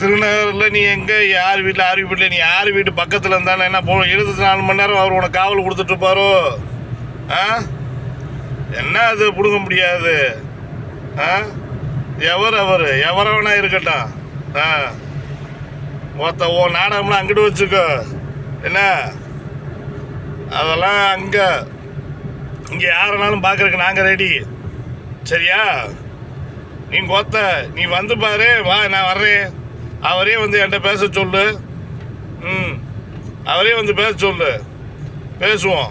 திருநகரில் நீ எங்கே? யார் வீட்டில் யார் வீட்டில் நீ யார் வீட்டு பக்கத்தில் இருந்தாலும் என்ன போ இருபத்தி நாலு மணி நேரம் அவர் உனக்கு காவல் கொடுத்துட்ருப்பாரோ ஆ? என்ன அது? பிடுங்க முடியாது. ஆ? எவர் அவர்? எவரவனா இருக்கட்டும். ஆ. ஒருத்த ஓ நாடகம்லாம் அங்கிட்டு வச்சுக்கோ. என்ன? அதெல்லாம் அங்கே. இங்கே யாருனாலும் பார்க்குறக்கு நாங்கள் ரெடி சரியா? நீ கொத்த நீ வந்து பாரு. வா நான் வர்றேன். அவரே வந்து என்கிட்ட பேச சொல்லு. ம். அவரே வந்து பேச சொல்லு. பேசுவோம்.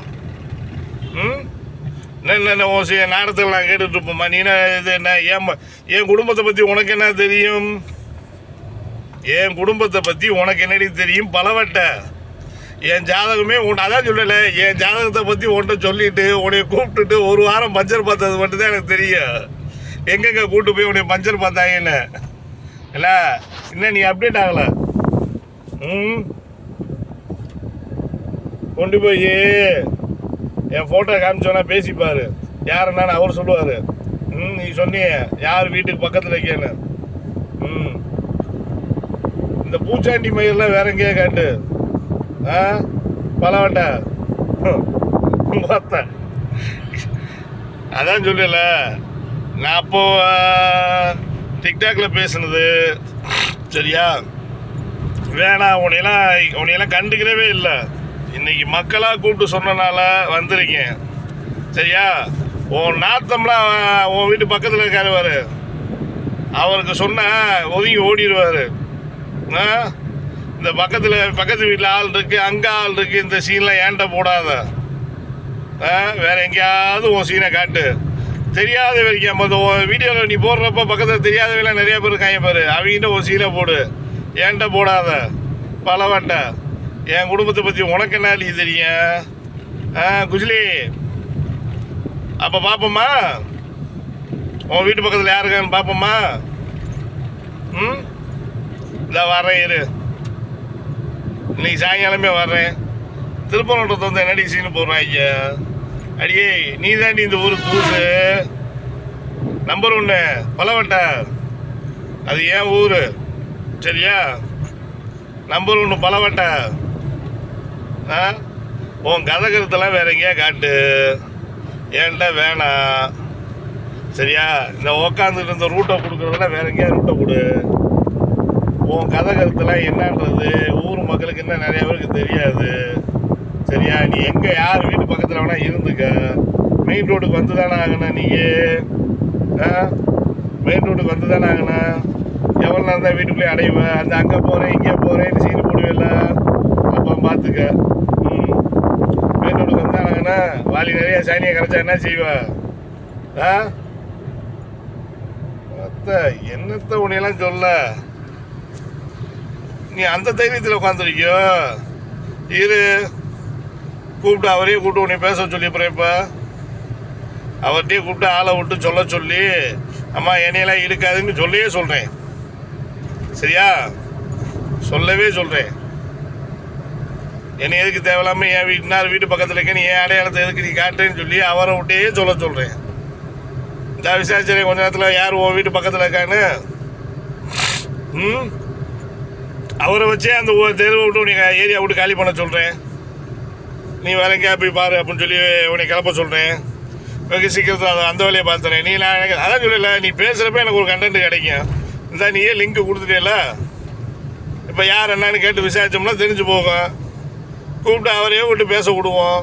ம்? என்ன என்ன, ஓ ஓசி நாடகத்தில் நான் கேட்டுட்டு இருப்போம்மா. நீ என்ன இது என்ன ஏன் என் குடும்பத்தை பற்றி உனக்கு என்ன தெரியும்? என் குடும்பத்தை பற்றி உனக்கு என்னடி தெரியும்? பலவட்ட. என் ஜாதகமே உன் அதான் சொல்லலை. என் ஜாதகத்தை பற்றி உன்கிட்ட சொல்லிட்டு உன்னைய கூப்பிட்டுட்டு ஒரு வாரம் பஞ்சர் பார்த்தது மட்டும்தான் எனக்கு தெரியும். எங்கெங்க கூப்பிட்டு போய் உன்னை பஞ்சர் பார்த்தாங்கன்னு இல்ல இன்னும் நீ அப்டேட் ஆகலை. ம். கொண்டு போய் என் ஃபோட்டோ காமிச்சோன்னா பேசிப்பார். யார் என்னன்னு அவர் சொல்லுவார். ம் நீ சொன்னியே யார் வீட்டுக்கு பக்கத்தில் இருக்கேன்னு. ம். இந்த பூச்சாண்டி மயிரெலாம் வேற எங்கேயே காட்டு. ஆ? பலவட்டா பார்த்தேன். அதான் சொல்லல. நான் அப்போ டிக்டாக்ல பேசுனது சரியா? வேணாம் உன்னையெல்லாம் உன்னையெல்லாம் கண்டுக்கிறவே இல்லை. இன்னைக்கு மக்களாக கூப்பிட்டு சொன்னனால வந்திருக்கேன். சரியா? உன் நாத்தம்லாம் உன் வீட்டு பக்கத்தில் இருக்காருவார் அவருக்கு சொன்னால் ஒதுங்கி ஓடிடுவார். ஆ? இந்த பக்கத்தில் பக்கத்து வீட்டில் ஆள் இருக்கு அங்கே ஆள் இருக்கு இந்த சீன்லாம் ஏன்ட்ட போடாத. ஆ? வேற எங்கேயாவது உன் சீனை காட்டு. தெரியாத வரைக்கும் அந்த வீடியோவில் நீ போடுறப்ப பக்கத்தில் தெரியாதவங்களாம் நிறைய பேர் இருக்காங்க பாரு. அவங்ககிட்ட ஒரு சீனை போடு. ஏன்ட்ட போடாத? பலவட்ட என் குடும்பத்தை பற்றி உனக்கு என்ன நீ தெரியும்? ஆ குஜிலி. அப்போ பார்ப்போம்மா உன் வீட்டு பக்கத்தில் யாருக்கான்னு பார்ப்போம்மா ம்? இந்த வரேன் இரு. இன்னைக்கு சாயங்காலமே வர்றேன் திருப்பரங்குன்றத்தை வந்து என்னடி சீனு போடுறான் ஐயா அடியே நீ தாண்டி இந்த ஊருக்கு புதுசு. நம்பர் ஒன்று பலவட்ட. அது ஏன் ஊர்? சரியா? நம்பர் ஒன்று பலவட்ட. ஆ? உன் கதை கருத்தெல்லாம் வேற எங்கேயா காட்டு. ஏன்டா வேணாம் சரியா? இந்த உக்காந்துட்டு இந்த ரூட்டை கொடுக்குறதெல்லாம் வேற எங்கேயா ரூட்டை கொடு. உன் கதை கருத்தெல்லாம் என்னன்றது ஊர் மக்களுக்கு என்ன நிறைய பேருக்கு தெரியாது. சரியா? நீ எங்கே யார்? வீட்டு பக்கத்தில் வேணா இருந்துக்க. மெயின் ரோடுக்கு வந்து தானே ஆகணும் நீங்கள் ஆ? மெயின் ரோடுக்கு வந்து தானே ஆகணும். எவ்வளோ நேரம் தான் வீட்டுக்குள்ளே அடைவேன் அந்த அங்கே போகிறேன் இங்கே போகிறேன் சீர் போடுவேல அப்போ பார்த்துக்க ம். மெயின் ரோடுக்கு வந்தானாங்கண்ணா வாலி நிறைய சாணியை கரைச்சா என்ன செய்வேன் ஆ? அத்தை என்னத்த உன்னையெல்லாம் சொல்ல? நீ அந்த தைரியத்தில் உட்காந்துருக்கியோ இரு. கூப்பிட்டு அவரையும் கூப்பிட்டு உன்னை பேச சொல்லி அப்புறம் இப்போ அவர்கிட்டயே கூப்பிட்டு ஆளை விட்டு சொல்ல சொல்லி அம்மா என்னையெல்லாம் இருக்காதுன்னு சொல்லியே சொல்கிறேன் சரியா? சொல்லவே சொல்கிறேன் என்னை எதுக்கு தேவையில்லாமல் என் வீட்டுனார் வீட்டு பக்கத்தில் இருக்க நீ என் அடையாளத்தை எதுக்கு நீ காட்டுன்னு சொல்லி அவரை விட்டே சொல்ல சொல்கிறேன் இந்த விசாரிச்சேன் கொஞ்ச நேரத்தில் யார் உன் வீட்டு பக்கத்தில் இருக்கான்னு? ம்? அவரை வச்சே அந்த தெருவை விட்டு உன்னை ஏரியா விட்டு காலி பண்ண சொல்கிறேன் நீ வேற எங்கேயா போய் பாரு அப்படின்னு சொல்லி உன்னை கிளப்ப சொல்கிறேன் வெகு சீக்கிரத்தில் அதை அந்த வேலையை பார்த்துறேன் நீ நான் எனக்கு அதான் சொல்லல நீ பேசுகிறப்ப எனக்கு ஒரு கண்டென்ட் கிடைக்கும். இந்த நீயே லிங்க் கொடுத்துட்டேல இப்போ யார் என்னன்னு கேட்டு விசாரிச்சோம்னா தெரிஞ்சு போகும். கூப்பிட்டு அவரையே விட்டு பேச விடுவோம்.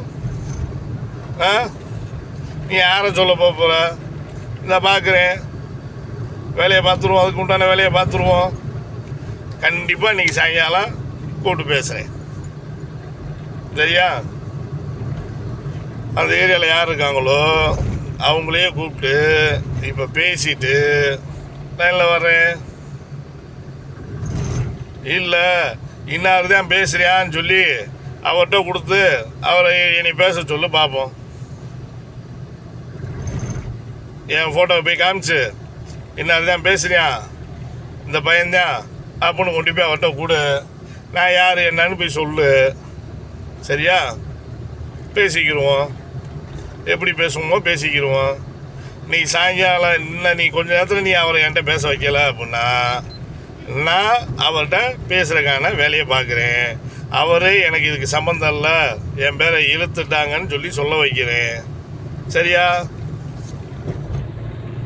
ஆ? நீ யாரை சொல்ல போக போகிற இந்த பார்க்குறேன் வேலையை பார்த்துருவோம். அதுக்கு உண்டான வேலையை பார்த்துருவோம். கண்டிப்பாக இன்றைக்கி சாயங்காலம் கூப்பிட்டு பேசுகிறேன் சரியா? அந்த ஏரியாவில் யார் இருக்காங்களோ அவங்களையே கூப்பிட்டு இப்போ பேசிட்டு லைனில் வர்றேன். இல்லை இன்னார் தான் பேசுகிறியான்னு சொல்லி அவர்கிட்ட கொடுத்து அவரை என்னை பேச சொல்லு பார்ப்போம் என் ஃபோட்டோவை போய் காமிச்சு இன்னார் தான் பேசுகிறியான் இந்த பையன்தான் அப்படின்னு கொண்டு போய் அவர்கிட்ட கொடு. நான் யார் என்னன்னு போய் சொல்லு. சரியா? பேசிக்கிடுவோம் எப்படி பேசுவோமோ பேசிக்கிடுவோம் நீ சாயங்காலம் இன்னும் நீ கொஞ்ச நேரத்தில் நீ அவரை என்கிட்ட பேச வைக்கல அப்படின்னா நான் அவர்கிட்ட பேசுகிறக்கான வேலையை பார்க்குறேன். அவர் எனக்கு இதுக்கு சம்மந்தம் இல்லை. என் பேரை இழுத்துட்டாங்கன்னு சொல்லி சொல்ல வைக்கிறேன். சரியா?